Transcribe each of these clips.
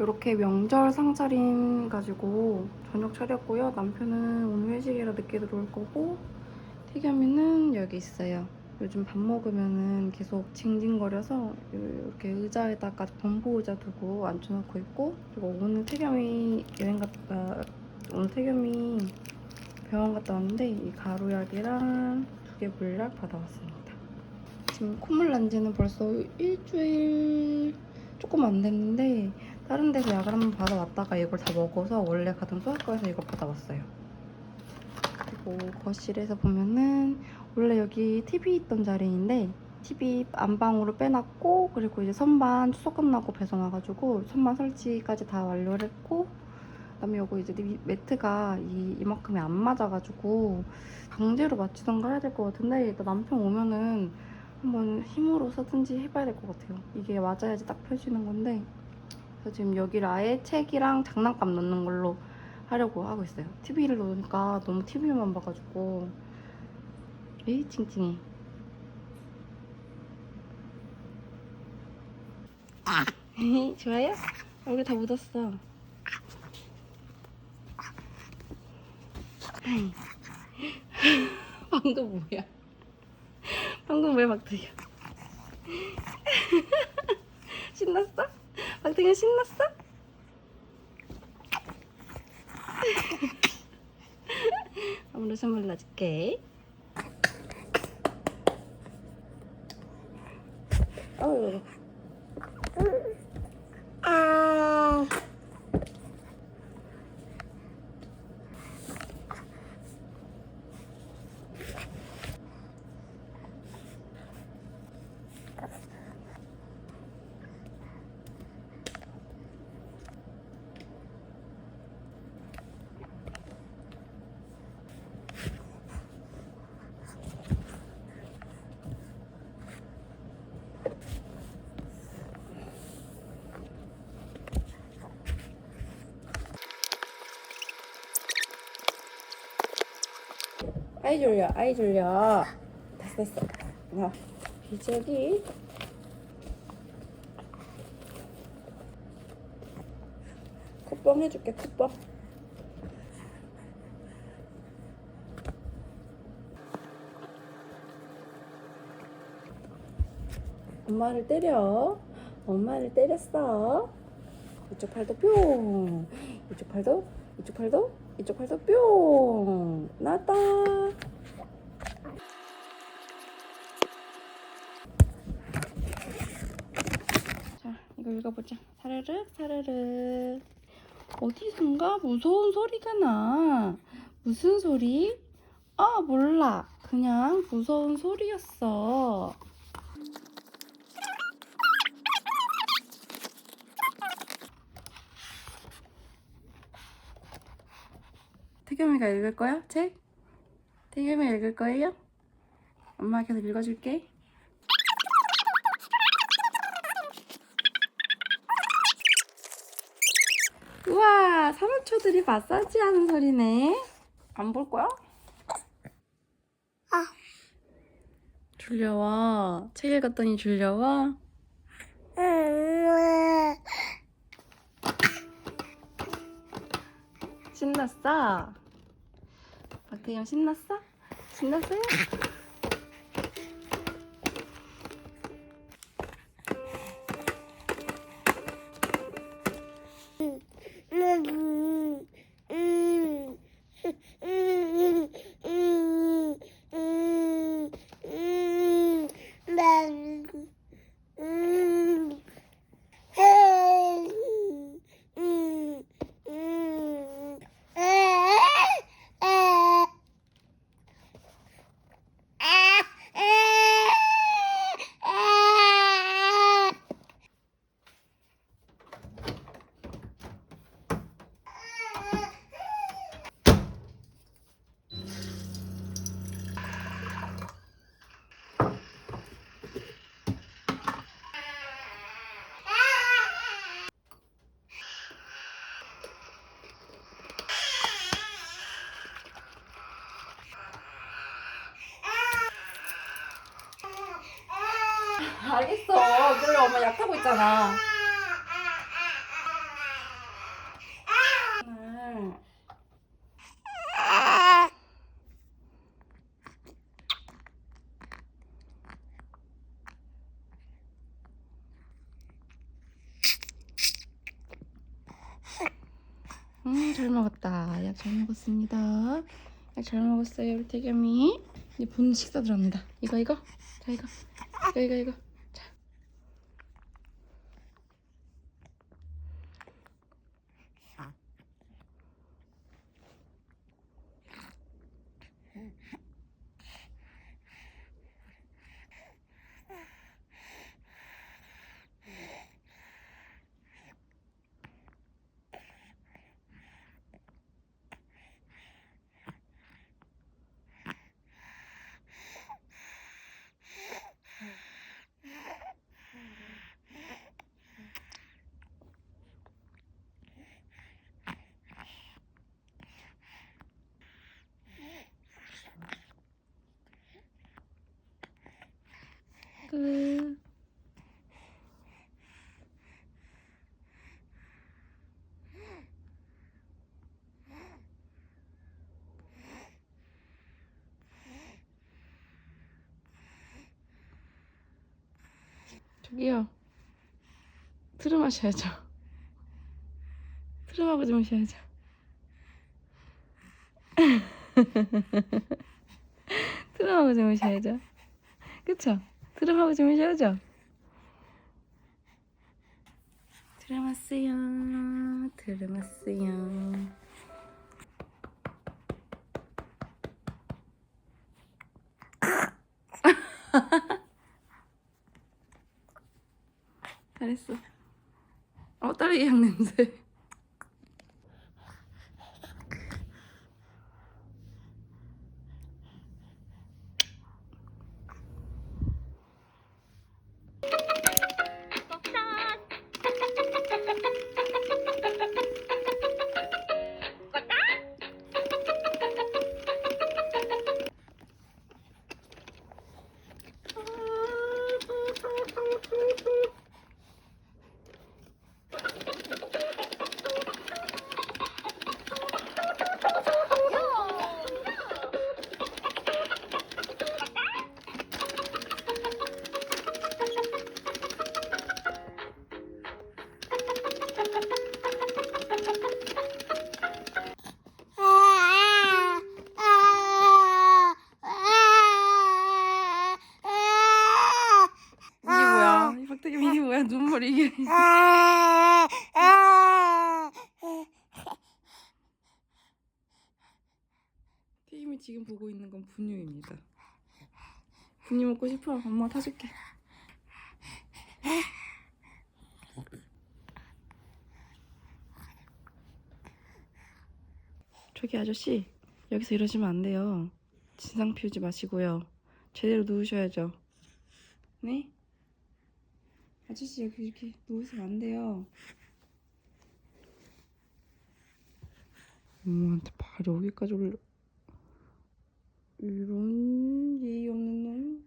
이렇게 명절 상차림 가지고 저녁 차렸고요. 남편은 오늘 회식이라 늦게 들어올 거고 태겸이는 여기 있어요. 요즘 밥 먹으면은 계속 징징거려서 이렇게 의자에다가 범보 의자 두고 앉혀놓고 있고 그리고 오늘 태겸이 여행 갔다 오늘 태겸이 병원 갔다 왔는데 이 가루약이랑 두 개 물약 받아왔습니다. 지금 콧물 난 지는 벌써 일주일 조금 안 됐는데 다른 데서 약을 한번 받아왔다가 이걸 다 먹어서 원래 가던 소아과에서 이걸 받아왔어요. 그리고 거실에서 보면은 원래 여기 TV 있던 자리인데 TV 안방으로 빼놨고 그리고 이제 선반 추석 끝나고 배송 와가지고 선반 설치까지 다 완료를 했고 그다음에 요거 이제 이 매트가 이, 이만큼이 안 맞아가지고 강제로 맞추던가 해야 될 것 같은데 일단 남편 오면은 한번 힘으로 쓰든지 해봐야 될 것 같아요. 이게 맞아야지 딱 펴지는 건데 그래서 지금 여기를 아예 책이랑 장난감 넣는 걸로 하려고 하고 있어요. TV를 놓으니까 너무 TV만 봐가지고 에이 칭칭해. 좋아요? 얼굴 다 묻었어. 방금 뭐야? 방금 왜 막대기야? 신났어? 막대기 신났어? 아무로 선물 놔줄게. 어우. 아. 아이 졸려, 아이 졸려. 됐어, 됐어. 자, 비저기. 콧뻥 해줄게, 콧뻥. 엄마를 때려. 엄마를 때렸어. 이쪽 팔도 뿅. 이쪽 팔도, 이쪽 팔도, 이쪽 팔도 뿅. 나왔다. 자, 이거 읽어보자. 사르륵, 사르륵. 어디선가 무서운 소리가 나. 무슨 소리? 아, 몰라. 그냥 무서운 소리였어. 태겸이가 읽을 거야? 책? 태겸이 읽을 거예요? 엄마 계속 읽어줄게. 우와, 사무초들이 마사지 하는 소리네. 안 볼 거야? 아. 졸려와. 책 읽었더니 졸려와. 신났어? 박태경 신났어? 신났어요? 했잖아. 음, 잘 먹었다. 약 잘 먹었습니다. 약 잘 먹었어요, 우리 태겸이. 이제 본 식사 들어갑니다. 이거, 이거. 자, 이거. 이거, 이거, 이거. 저기요. 트름 하셔야죠. 트름하고 주무셔야죠. 트름하고 주무셔야죠. 그쵸? 트름하고 주무셔야죠. 트름 왔어요. 트름 왔어요. 잘했어. 어, 딸기 향 냄새. 박태기 이게 뭐야? 눈물 이게. 태김이 지금 보고 있는 건 분유입니다. 분유 먹고 싶어? 엄마 타줄게. 저기 아저씨 여기서 이러시면 안 돼요. 진상 피우지 마시고요. 제대로 누우셔야죠. 네? 아저씨 여기 이렇게 누우시면 안 돼요. 엄마한테 발이 여기까지 올려. 이런 예의 없는 놈.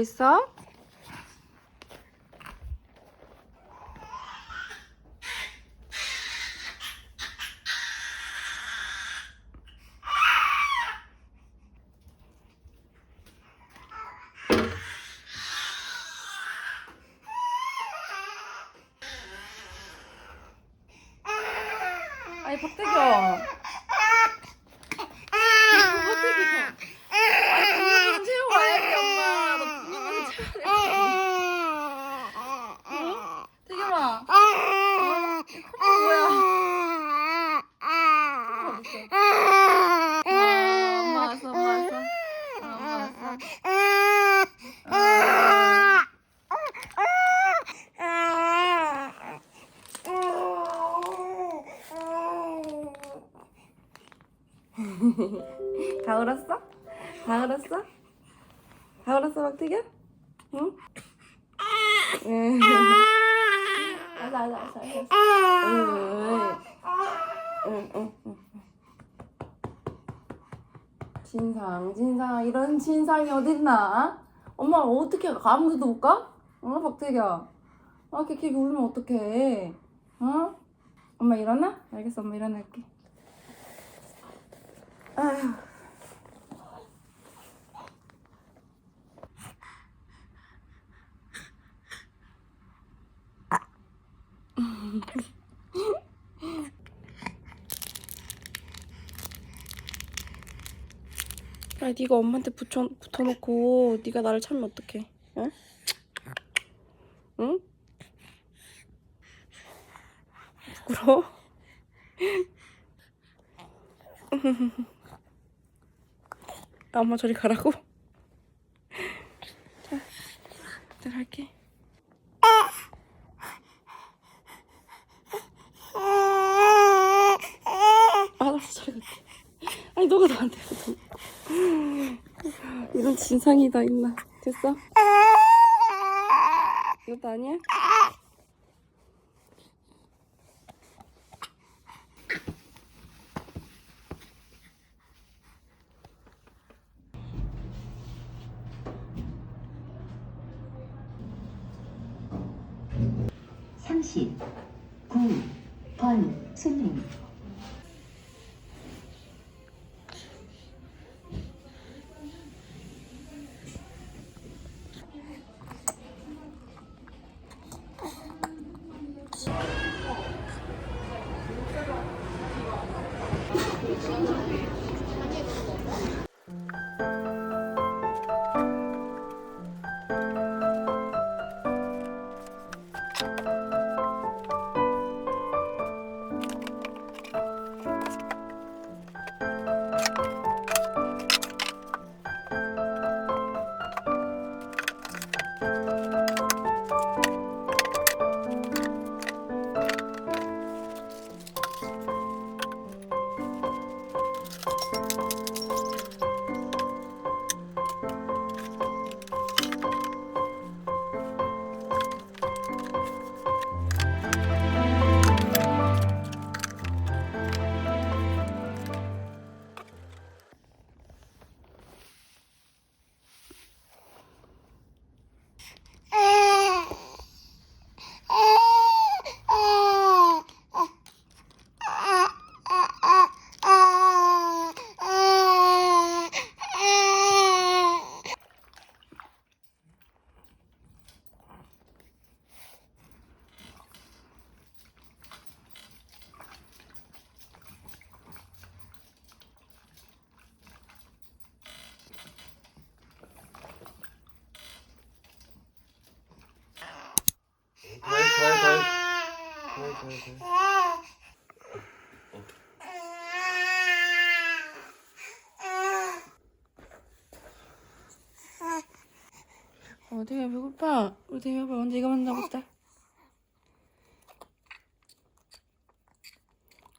있어? 아니 박태경 박태경 아니 분유 좀 채우고 와야지 엄마 너 분유 좀 채워야 돼 어? 태경아 어? 이 콧물 뭐야 콧물 어딨어 어, 엄마 왔어 엄마 왔어 어, 엄마 왔어 다 울었어? 다 울었어? 다 울었어 박태경? 응? 응. 알았어 알았어 알았어 응, 응, 응, 응. 진상 진상 이런 진상이 어딨나? 엄마 어떻게 가? 아무 데도 못 가? 어 박태경 아 걔걔 울면 어떡해 어? 엄마 일어나? 알겠어 엄마 일어날게 아휴 야, 네가 엄마한테 붙여, 붙어놓고 네가 나를 참으면 어떡해? 응? 응? 부끄러워? 아, 엄마 저리 가라고? 자, 내가 할게. 아, 알았어, 저리 갈게. 아니, 너가 나한테. 이건 진상이다, 임마. 됐어? 이것도 아니야? 어, 되게 배고파. 우리 되게 배고파. 먼저 이거 먼저 먹자.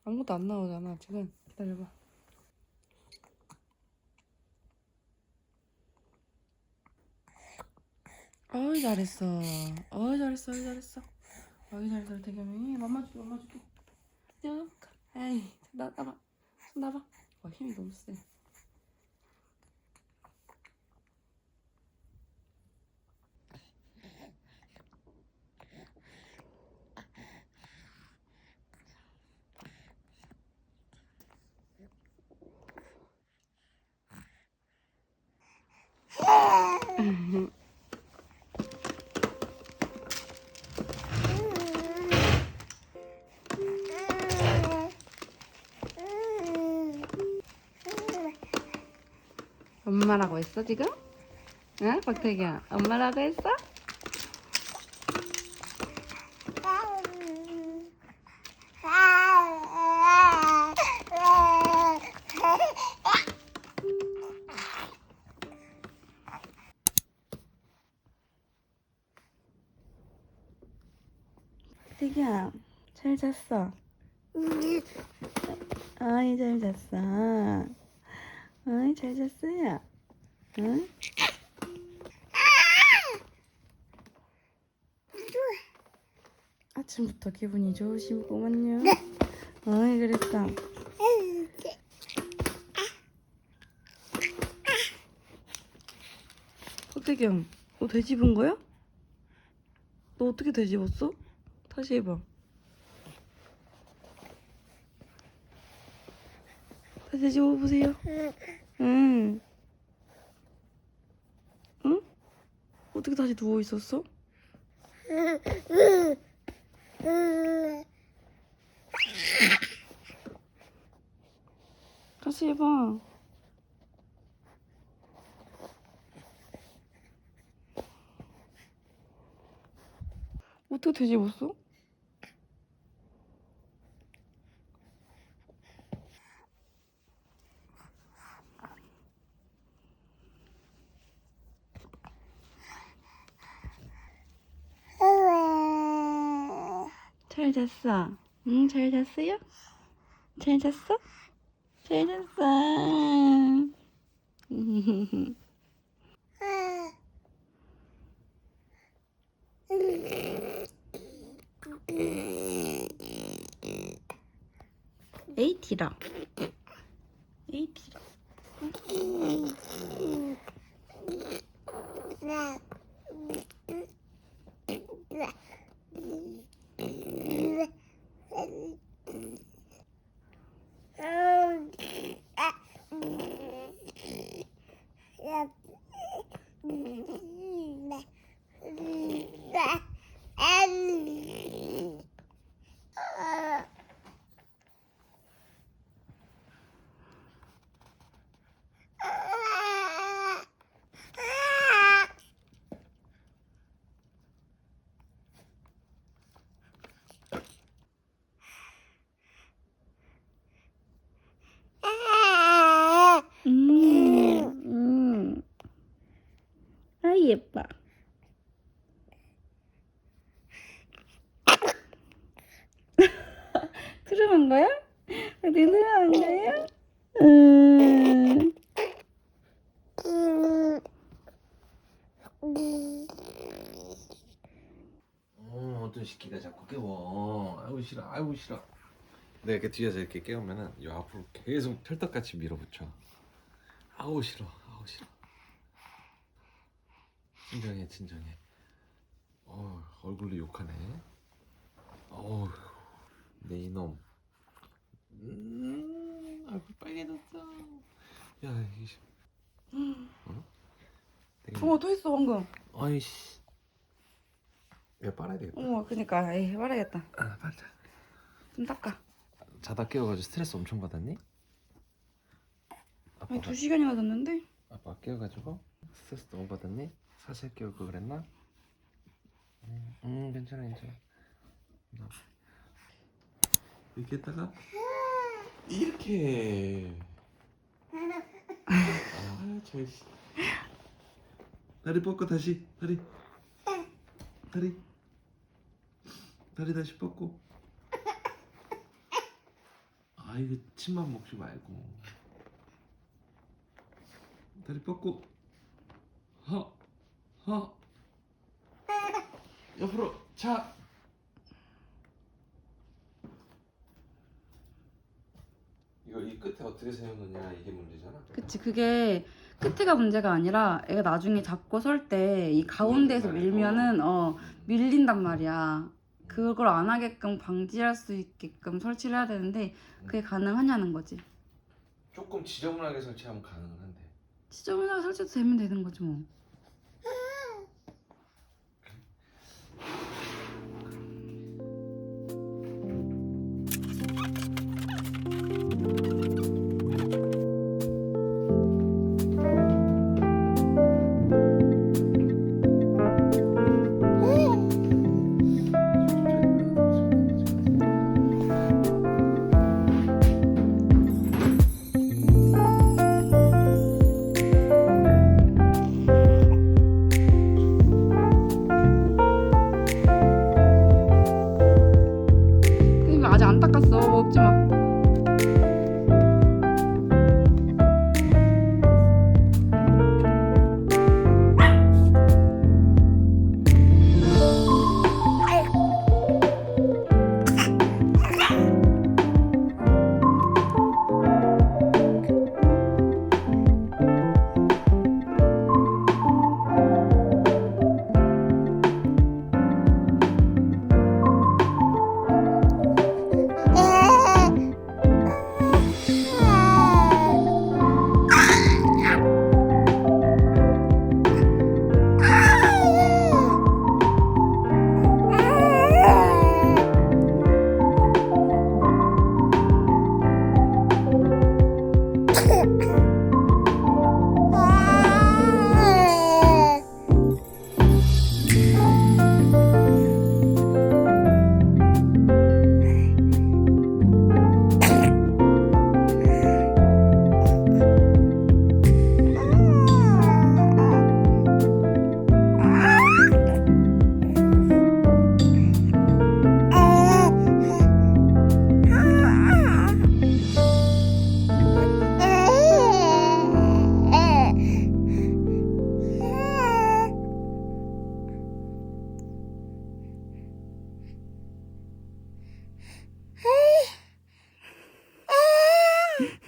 아무것도 안 나오잖아, 지금. 기다려봐. 어이, 잘했어. 어이, 잘했어, 어이, 잘했어. 어이, 잘했어, 대겸이. 맘마 줄게, 맘마 줄게. 쭉. 에이, 나, 나봐. 손 나봐. 와, 힘이 너무 세. 엄마라고 했어, 지금? 응? 박태기야, 엄마라고 했어? 박태기야, 잘 잤어? 아이, 잘 잤어. 어이, 잘 잤어요. 응? 아침부터 기분이 좋으시구만요. 어이, 그랬어. 서태경, 너 돼집은 거야? 너 어떻게 돼집었어? 다시 해봐. 다시 돼집어 보세요. 응. 응? 어떻게 다시 누워 있었어? 다시 해봐. 어떻게 뒤집었어? 잘 잤어. 응, 잘 잤어요? 잘 잤어? 잘 잤어. 에이티라. 에이티라. 음, 음. 아 예뻐. 트름한 거야? 어디 트름한 거야? 음. 어, 어떤 시키가 자꾸 깨워. 아이고 싫어, 아이고 싫어. 내가 이렇게 뒤에서 이렇게 깨우면은 요 앞으로 계속 철떡같이 밀어붙여. 아우 싫어, 아우 싫어. 진정해, 진정해. 어, 얼굴로 욕하네. 어우, 내 이놈. 음, 얼굴 빨개졌어. 야, 이씨. 어? 되게- 붕어 또 있어 방금. 아이씨. 이거 빨아야 되겠다. 어머 그니까 에이 말아야겠다. 아, 빨자. 좀 닦아. 자다 깨워가지고 스트레스 엄청 받았니? 아빠가, 아니 두 시간이나 잤는데. 아빠 깨워가지고 스트레스 너무 받았니? 사실 깨우고 그랬나? 음, 음 괜찮아 괜찮아. 나- 이렇게 아저 다리 뻗고 다시 다리. 다리. 다리 다시 뻗고. 아 이거 침만 먹지 말고. 다리 뻗고. 허 허 옆으로 차 이거 이 끝에 어떻게 세우느냐 이게 문제잖아 그치 그게 끝에가 문제가 아니라 애가 나중에 잡고 설 때 이 가운데에서 밀면은 어 밀린단 말이야. 그걸 안 하게끔 방지할 수 있게끔 설치를 해야 되는데 그게 가능하냐는 거지. 조금 지저분하게 설치하면 가능은 한데 지저분하게 설치도 되면 되는 거지 뭐.